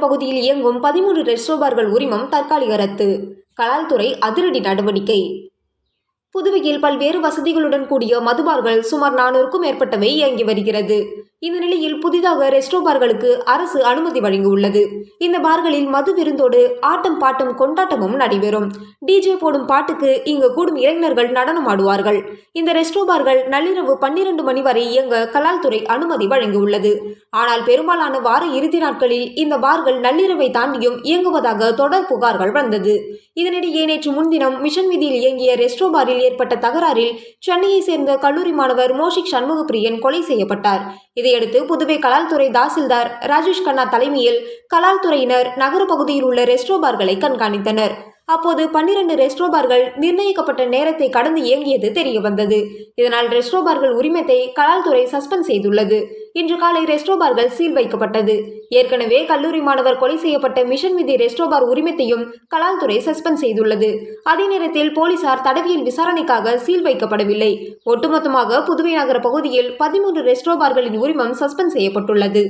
பகுதியில் இயங்கும் பதிமூன்று ரெஸ்டோபார்கள் உரிமம் தற்காலிக ரத்து. கலால்துறை அதிரடி நடவடிக்கை. புதுவையில் பல்வேறு வசதிகளுடன் கூடிய மதுபார்கள் சுமார் நானூறுக்கும் மேற்பட்டவை இயங்கி வருகிறது. இந்த நிலையில் புதிதாக ரெஸ்டோ பார்களுக்கு அரசு அனுமதி வழங்கியுள்ளது. இந்த பார்களில் மது விருந்தோடு ஆட்டம் பாட்டம் கொண்டாட்டமும் நடைபெறும். டிஜே போடும் பாட்டுக்கு இங்கு கூடும் இளைஞர்கள் நடனம் ஆடுவார்கள். இந்த ரெஸ்டோ பார்கள் நள்ளிரவு பன்னிரண்டு மணி வரை இயங்க கலால்துறை அனுமதி வழங்கியுள்ளது. ஆனால் பெரும்பாலான வார இறுதி நாட்களில் இந்த பார்கள் நள்ளிரவை தாண்டியும் இயங்குவதாக தொடர் புகார்கள் வந்தது. இதனிடையே நேற்று முன்தினம் மிஷன் வீதியில் இயங்கிய ரெஸ்டோ பாரில் ஏற்பட்ட தகராறில் சென்னையை சேர்ந்த கல்லூரி மாணவர் மோஷிக் சண்முகப்பிரியன் கொலை செய்யப்பட்டார். இதையடுத்து புதுவை கலால்துறை தாசில்தார் ராஜேஷ் கண்ணா தலைமையில் கலால்துறையினர் நகர பகுதியில் உள்ள ரெஸ்டோ பார்களை கண்காணித்தனர். அப்போது பன்னிரண்டு ரெஸ்டோ பார்கள் நிர்ணயிக்கப்பட்ட நேரத்தை கடந்து இயங்கியது தெரிய வந்தது இதனால் ரெஸ்டோ பார்கள் உரிமத்தை கலால்துறை சஸ்பெண்ட் செய்துள்ளது. இன்று காலை ரெஸ்டோபார்கள் சீல் வைக்கப்பட்டது. ஏற்கனவே கல்லூரி மாணவர் கொலை செய்யப்பட்ட மிஷன் விதி ரெஸ்டோபார் உரிமத்தையும் கலால்துறை சஸ்பெண்ட் செய்துள்ளது. அதே நேரத்தில் போலீசார் தடவியல் விசாரணைக்காக சீல் வைக்கப்படவில்லை. ஒட்டுமொத்தமாக புதுவை நகர பகுதியில் பதிமூன்று ரெஸ்டோபார்களின் உரிமம் சஸ்பெண்ட் செய்யப்பட்டுள்ளது.